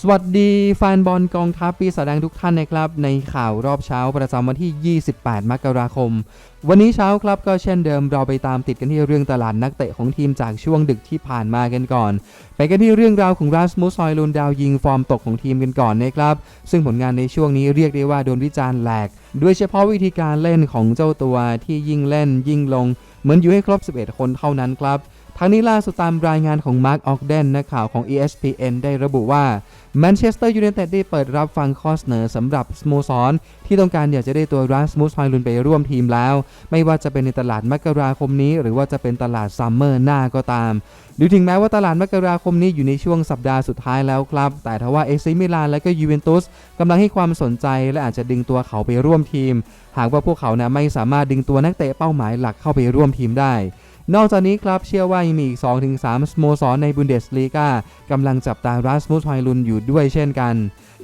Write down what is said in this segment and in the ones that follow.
สวัสดีแฟนบอลกองทัพปีศาจแดงทุกท่านนะครับ ในข่าวรอบเช้าประจำวันที่ 28 มกราคม วันนี้เช้าครับก็เช่นเดิมเราไปตามติดกันที่เรื่องตลาดนักเตะของทีมจากช่วงดึกที่ผ่านมากันก่อน ไปกันที่เรื่องราวของราสมุสซอยลุนดาวยิงฟอร์มตกของทีมกันก่อนนะครับ ซึ่งผลงานในช่วงนี้เรียกได้ว่าโดนวิจารณ์แหลกโดยเฉพาะวิธีการเล่นของเจ้าตัวที่ยิ่งเล่นยิ่งลง เหมือนอยู่ให้ครบ 11 คนเท่านั้นครับ ทั้งนี้ล่าสุดตามรายงานของมาร์คออกเดนนักข่าวของ ESPN ได้ระบุว่าแมนเชสเตอร์ยูไนเต็ดได้เปิดรับฟังข้อเสนอสำหรับสโมสร ที่ต้องการอยากจะได้ตัวรัสมุสฮลุนไปร่วมทีมแล้ว ไม่ว่าจะเป็นในตลาดมกราคมนี้ หรือว่าจะเป็นตลาดซัมเมอร์หน้าก็ตามดูถึงแม้ว่าตลาดมกราคมนี้อยู่ในช่วงสัปดาห์สุดท้ายแล้วครับ แต่ทว่าเอซิมิลานและก็ยูเวนตุสกำลังให้ความสนใจและอาจจะดึงตัวเขาไปร่วมทีม หากว่าพวกเขานะไม่สามารถดึงตัวนักเตะเป้าหมายหลักเข้าไปร่วมทีมได้ นอกจากนี้ครับเชื่อว่ายังมีอีก 2-3สโมสรในบุนเดสลีกากำลังจับตารัสมุสฮลุนอยู่ด้วยเช่นกัน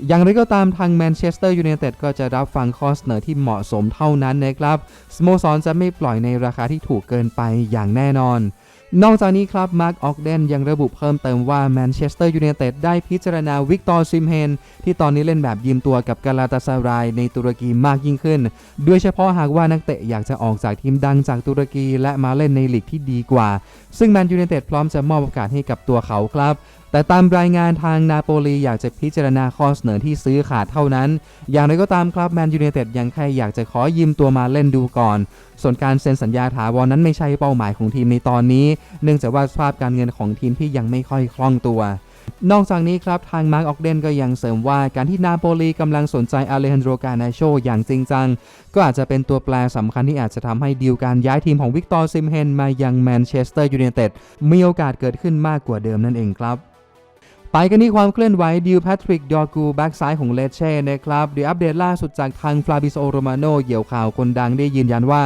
อย่างไรก็ตามทางแมนเชสเตอร์ยูไนเต็ดก็จะรับฟังข้อเสนอที่เหมาะสมเท่านั้นนะครับสโมสรจะไม่ปล่อยในราคาที่ถูกเกินไปอย่างแน่นอน นอกจากนี้ครับ มาร์กออกเดนยังระบุเพิ่มเติมว่าแมนเชสเตอร์ยูไนเต็ดได้พิจารณาวิกตอร์ซิมเฮน ที่ตอนนี้เล่นแบบยืมตัวกับกาลาตาซารายในตุรกีมากยิ่งขึ้นโดยเฉพาะหากว่านักเตะอยากจะออกจากทีมดังจากตุรกีและมาเล่นในลีกที่ดีกว่า ซึ่งแมนยูไนเต็ดพร้อมจะมอบโอกาสให้กับตัวเขาครับ แต่ตามรายงานทางนาโปลีอยากจะพิจารณาข้อเสนอที่ซื้อขาดเท่านั้น อย่างไรก็ตามครับแมนยูไนเต็ดยังแค่อยากจะขอยืมตัวมาเล่นดูก่อน ส่วนการเซ็นสัญญาถาวรนั้นไม่ใช่เป้าหมายของทีมในตอนนี้ เนื่องจากว่าสภาพการเงินของทีมที่ยังไม่ค่อยคล่องตัวนอกจากนี้ครับทางมาร์กออกเดนก็ยังเสริมว่าการที่นาโปลีกำลังสนใจอาเลฮันโดรกานาโชอย่างจริงจัง ก็อาจจะเป็นตัวแปรสำคัญที่อาจจะทำให้ดีลการย้ายทีมของวิกตอร์ซิมเฮนมายังแมนเชสเตอร์ยูไนเต็ดมีโอกาสเกิดขึ้นมากกว่าเดิมนั่นเองครับ ไปกันที่ความเคลื่อนไหวดิวแพทริก ดอกูแบ็กซ้ายของเลเช่นะครับเดี๋ยวอัปเดตล่าสุดจากทางฟลาบิโซโรมาโนเหยี่ยวข่าวคนดังได้ยืนยันว่า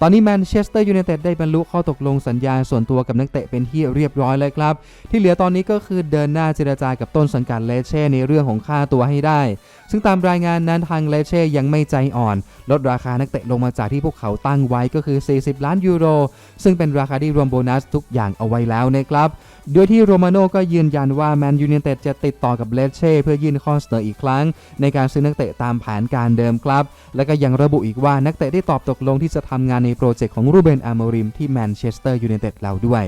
ตอนนี้แมนเชสเตอร์ยูไนเต็ดได้บรรลุข้อตกลงสัญญาส่วนตัวกับนักเตะเป็นที่เรียบร้อยเลยครับ ที่เหลือตอนนี้ก็คือเดินหน้าเจรจากับต้นสังกัดเลเช่ในเรื่องของค่าตัวให้ได้ ซึ่งตามรายงานนั้นทางเลเช่ยังไม่ใจอ่อน ลดราคานักเตะลงมาจากที่พวกเขาตั้งไว้ก็คือ 40 ล้านยูโร ซึ่งเป็นราคาที่รวมโบนัสทุกอย่างเอาไว้แล้วนะครับโดยที่โรมาโน่ก็ยืนยันว่าแมนยูไนเต็ดจะติดต่อกับเลเช่เพื่อยื่นข้อเสนออีกครั้ง ในการซื้อนักเตะตามแผนการเดิมครับ และก็ยังระบุอีกว่านักเตะได้ตอบตกลงที่จะทำงานในโปรเจกต์ของรูเบนอาร์โมริมที่แมนเชสเตอร์ยูไนเต็ดเราด้วย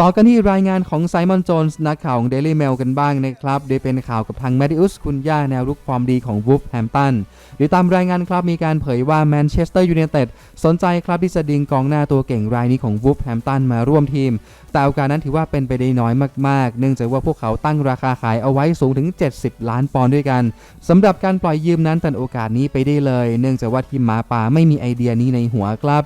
ต่อกันที่รายงานของไซมอน โจนส์นักข่าวของ Daily Mail กันบ้างนะครับ โดยเป็นข่าวกับทางแมดิอุสคุนย่าแนวรุกฟอร์มดีของวูฟแฮมตันโดยตามรายงานครับมีการเผยว่าแมนเชสเตอร์ยูไนเต็ดสนใจครับที่จะดึงกองหน้าตัวเก่งรายนี้ของวูฟแฮมตันมาร่วมทีม แต่โอกาสนั้นถือว่าเป็นไปได้น้อยมากๆ เนื่องจากว่าพวกเขาตั้งราคาขายเอาไว้สูงถึง 70 ล้านปอนด์ด้วยกันสำหรับการปล่อยยืมนั้นตัดโอกาสนี้ไปได้เลย เนื่องจากว่าทีมหมาป่าไม่มีไอเดียนี้ในหัวครับ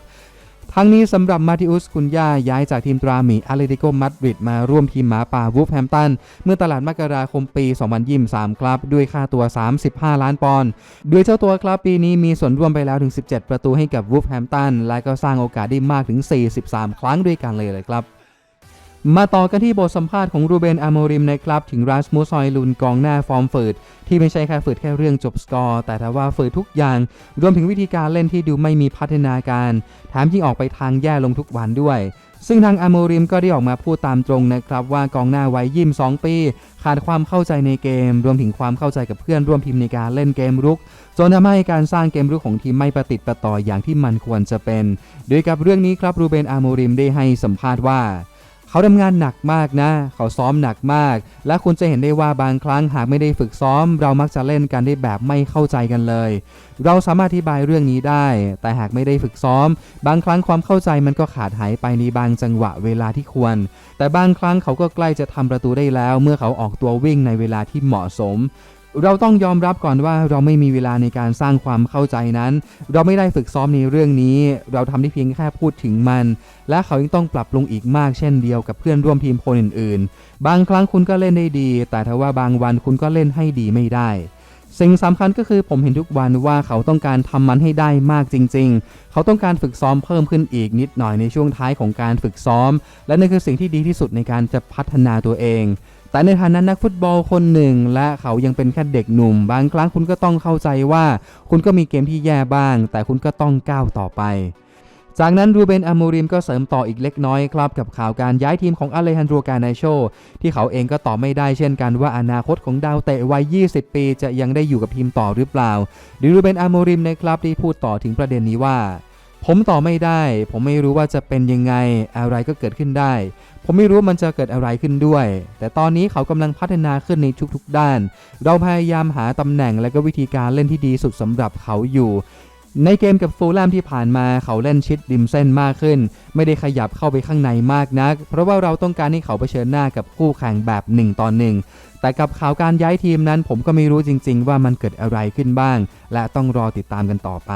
ทั้งนี้สำหรับมาติอุสคุนย่าย้ายจากทีมตราหมีอาเลติโกมาดริดมาร่วมทีมหมาป่าวูฟแฮมตัน เมื่อตลาดมกราคมปี 2023 ครับ ด้วยค่าตัว 35 ล้านปอนด์โดยเจ้าตัวครับปีนี้มีส่วนร่วมไปแล้วถึง 17 ประตูให้กับวูฟแฮมตัน และก็สร้างโอกาสได้มากถึง 43 ครั้งด้วยกันเลยเลยครับ มาต่อกันที่บทสัมภาษณ์ของรูเบนอาโมริมนะครับ ถึงราสมุสซอยลุนกองหน้าฟอร์มฝืดที่ไม่ใช่แค่ฝืดแค่เรื่องจบสกอร์ แต่ถ้าว่าฝืดทุกอย่าง รวมถึงวิธีการเล่นที่ดูไม่มีพัฒนาการแถมยิ่งออกไปทางแย่ลงทุกวันด้วย ซึ่งทางอาโมริมก็ได้ออกมาพูดตามตรงนะครับว่ากองหน้าไว้ยิม2ปี ขาดความเข้าใจในเกม รวมถึงความเข้าใจกับเพื่อนร่วมทีมในการเล่นเกมรุกจนทำให้การสร้างเกมรุกของทีมไม่ประติดประต่ออย่างที่มันควรจะเป็น โดยกับเรื่องนี้ครับรูเบนอาโมริมได้ให้สัมภาษณ์ว่า เขาทำงานหนักมากนะ เขาซ้อมหนักมาก และคุณจะเห็นได้ว่าบางครั้งหากไม่ได้ฝึกซ้อม เรามักจะเล่นกันได้แบบไม่เข้าใจกันเลย เราสามารถอธิบายเรื่องนี้ได้ แต่หากไม่ได้ฝึกซ้อม บางครั้งความเข้าใจมันก็ขาดหายไปในบางจังหวะเวลาที่ควร แต่บางครั้งเขาก็ใกล้จะทำประตูได้แล้ว เมื่อเขาออกตัววิ่งในเวลาที่เหมาะสม เราต้องยอมรับก่อนว่าเราไม่มีเวลาในการสร้างความเข้าใจนั้น เราไม่ได้ฝึกซ้อมในเรื่องนี้ เราทำได้เพียงแค่พูดถึงมัน และเขายังต้องปรับปรุงอีกมากเช่นเดียวกับเพื่อนร่วมทีมคนอื่นๆ บางครั้งคุณก็เล่นได้ดี แต่ถ้าว่าบางวันคุณก็เล่นให้ดีไม่ได้ สิ่งสำคัญก็คือผมเห็นทุกวันว่าเขาต้องการทำมันให้ได้มากจริง ๆ เขาต้องการฝึกซ้อมเพิ่มขึ้นอีกนิดหน่อยในช่วงท้ายของการฝึกซ้อม และนั่นคือสิ่งที่ดีที่สุดในการจะพัฒนาตัวเอง แต่ในฐานะนักฟุตบอลคนหนึ่ง และเขายังเป็นแค่เด็กหนุ่ม บางครั้งคุณก็ต้องเข้าใจว่า คุณก็มีเกมที่แย่บ้าง แต่คุณก็ต้องก้าวต่อไปจากนั้นรูเบนอามูริมก็เสริมต่ออีกเล็กน้อยครับ กับข่าวการย้ายทีมของอเลฮันโดกานาโช ที่เขาเองก็ตอบไม่ได้เช่นกันว่าอนาคตของดาวเตะวัย 20 ปีจะยังได้อยู่กับทีมต่อหรือเปล่าดิรูเบนอามูริมนะครับที่พูดต่อถึงประเด็นนี้ว่า ผมต่อไม่ได้ ผมไม่รู้ว่าจะเป็นยังไงอะไรก็เกิดขึ้นได้ ผมไม่รู้มันจะเกิดอะไรขึ้นด้วย แต่ตอนนี้เขากำลังพัฒนาขึ้นในทุกๆด้าน เราพยายามหาตำแหน่งและก็วิธีการเล่นที่ดีสุดสำหรับเขาอยู่ในเกมกับฟูลแลมที่ผ่านมาเขาเล่นชิดริมเส้นมากขึ้น ไม่ได้ขยับเข้าไปข้างในมากนัก เพราะว่าเราต้องการให้เขาเผชิญหน้ากับคู่แข่งแบบ1ต่อ1แต่กับข่าวการย้ายทีมนั้นผมก็ไม่รู้จริง ๆ ว่ามันเกิดอะไรขึ้นบ้าง และต้องรอติดตามกันต่อไป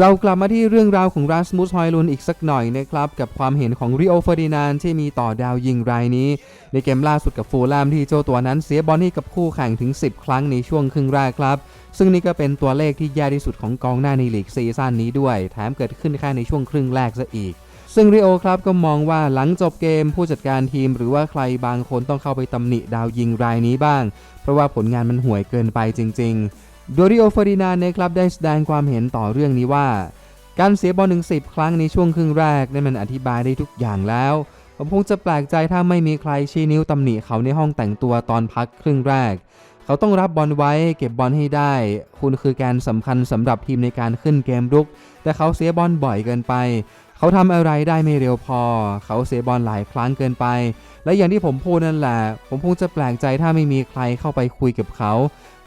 เรากลับมาที่เรื่องราวของราสมุสฮอยลุนอีกสักหน่อยนะครับ กับความเห็นของริโอเฟอร์ดินานที่มีต่อดาวยิงรายนี้ ในเกมล่าสุดกับฟูลแลมที่เจ้าตัวนั้นเสียบอลให้กับคู่แข่งถึง 10 ครั้งในช่วงครึ่งแรกครับ ซึ่งนี่ก็เป็นตัวเลขที่แย่ที่สุดของกองหน้าในลีกซีซั่นนี้ด้วย แถมเกิดขึ้นแค่ในช่วงครึ่งแรกซะอีกซึ่งริโอครับก็มองว่าหลังจบเกมผู้จัดการทีมหรือว่าใครบางคนต้องเข้าไปตำหนิดาวยิงรายนี้บ้าง เพราะว่าผลงานมันห่วยเกินไปจริง ๆ โดริโอเฟอร์ดินานนะครับได้แสดงความเห็นต่อเรื่องนี้ว่า การเสียบอลถึง10 ครั้งในช่วงครึ่งแรกนั่นมันอธิบายได้ทุกอย่างแล้ว ผมคงจะแปลกใจถ้าไม่มีใครชี้นิ้วตำหนิเขาในห้องแต่งตัวตอนพักครึ่งแรก เขาต้องรับบอลไว้เก็บบอลให้ได้ คุณคือแกนสำคัญสำหรับทีมในการขึ้นเกมรุก แต่เขาเสียบอลบ่อยเกินไป เขาทำอะไรได้ไม่เร็วพอ เขาเสียบอลหลายครั้งเกินไป และอย่างที่ผมพูดนั่นแหละ ผมคงจะแปลกใจถ้าไม่มีใครเข้าไปคุยกับเขา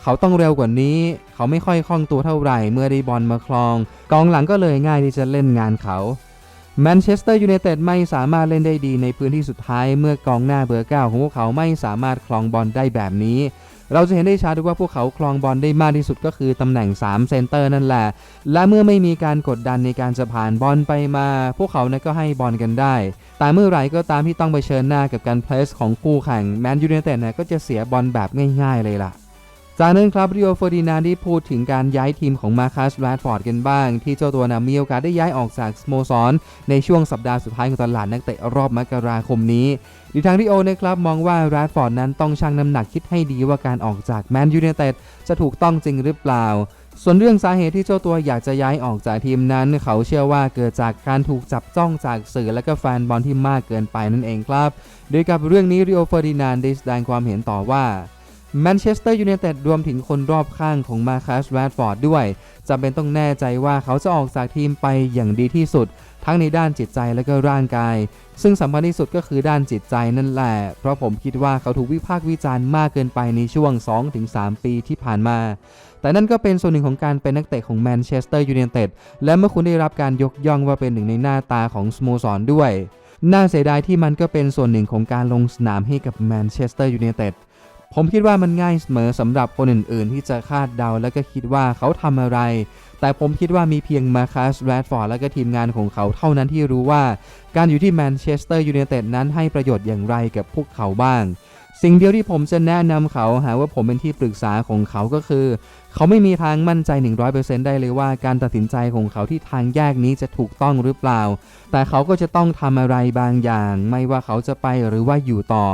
เขาต้องเร็วกว่านี้ เขาไม่ค่อยคล่องตัวเท่าไหร่เมื่อได้บอลมาคลอง กองหลังก็เลยง่ายที่จะเล่นงานเขาแมนเชสเตอร์ยูไนเต็ดไม่สามารถเล่นได้ดีในพื้นที่สุดท้ายเมื่อกองหน้าเบอร์เก้าของพวกเขาไม่สามารถคลองบอลได้แบบนี้ เราจะเห็นได้ชัดว่าพวกเขาคลองบอลได้มากที่สุดก็คือตำแหน่ง 3 เซนเตอร์นั่นแหละ และเมื่อไม่มีการกดดันในการจะผ่านบอลไปมา พวกเขานั้นก็ให้บอลกันได้ แต่เมื่อไหร่ก็ตามที่ต้องไปเชิญหน้ากับการเพลสของคู่แข่งแมนยูไนเต็ดนะก็จะเสียบอลแบบง่าย ๆ เลยล่ะ จากนั้นครับริโอเฟอร์ดินานด์ได้พูดถึงการย้ายทีมของมาคัสแรดฟอร์ดกันบ้าง ที่เจ้าตัวนำมีโอกาสได้ย้ายออกจากสโมสร ในช่วงสัปดาห์สุดท้ายของตลาดนักเตะรอบมกราคมนี้ดีทางริโอนะครับมองว่าแรดฟอร์ดนั้นต้องชั่งน้ำหนักคิดให้ดีว่าการออกจากแมนยูไนเต็ดจะถูกต้องจริงหรือเปล่าส่วนเรื่องสาเหตุที่เจ้าตัวอยากจะย้ายออกจากทีมนั้น เขาเชื่อว่าเกิดจากการถูกจับจ้องจากสื่อและก็แฟนบอลที่มากเกินไปนั่นเองครับ โดยกับเรื่องนี้ริโอเฟอร์ดินานด์ได้แสดงความเห็นต่อว่า แมนเชสเตอร์ยูไนเต็ดรวมถึงคนรอบข้างของมาคัสแรดฟอร์ดด้วยจำเป็นต้องแน่ใจว่าเขาจะออกจากทีมไปอย่างดีที่สุด ทั้งในด้านจิตใจและก็ร่างกาย ซึ่งสำคัญที่สุดก็คือด้านจิตใจนั่นแหละ เพราะผมคิดว่าเขาถูกวิพากษ์วิจารณ์มากเกินไปในช่วง 2-3 ปีที่ผ่านมา แต่นั่นก็เป็นส่วนหนึ่งของการเป็นนักเตะของแมนเชสเตอร์ยูไนเต็ดและเมื่อคุณได้รับการยกย่องว่าเป็นหนึ่งในหน้าตาของสโมสรด้วย น่าเสียดายที่มันก็เป็นส่วนหนึ่งของการลงสนามให้กับแมนเชสเตอร์ยูไนเต็ด ผมคิดว่ามันง่ายเสมอสำหรับคนอื่นๆ ที่จะคาดเดาและก็คิดว่าเขาทำอะไร แต่ผมคิดว่ามีเพียงมาคัสแรดฟอร์ดและก็ทีมงานของเขาเท่านั้นที่รู้ว่า การอยู่ที่แมนเชสเตอร์ยูไนเต็ดนั้นให้ประโยชน์อย่างไรกับพวกเขาบ้าง สิ่งเดียวที่ผมจะแนะนำเขาหาว่าผมเป็นที่ปรึกษาของเขาก็คือ เขาไม่มีทางมั่นใจ 100%ได้เลยว่าการตัดสินใจของเขาที่ทางแยกนี้จะถูกต้องหรือเปล่า แต่เขาก็จะต้องทำอะไรบางอย่าง ไม่ว่าเขาจะไปหรือว่าอยู่ต่อ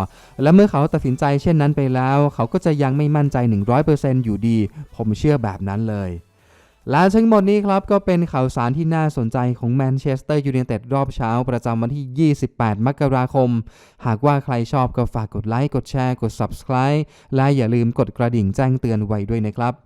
และเมื่อเขาตัดสินใจเช่นนั้นไปแล้ว เขาก็จะยังไม่มั่นใจ 100%อยู่ดี ผมเชื่อแบบนั้นเลย และทั้งหมดนี้ครับ ก็เป็นข่าวสารที่น่าสนใจของแมนเชสเตอร์ยูไนเต็ดรอบเช้า ประจำวันที่ 28 มกราคม หากว่าใครชอบก็ฝากกดไลค์ กดแชร์ กด Subscribe และอย่าลืมกดกระดิ่งแจ้งเตือนไว้ด้วยนะครับ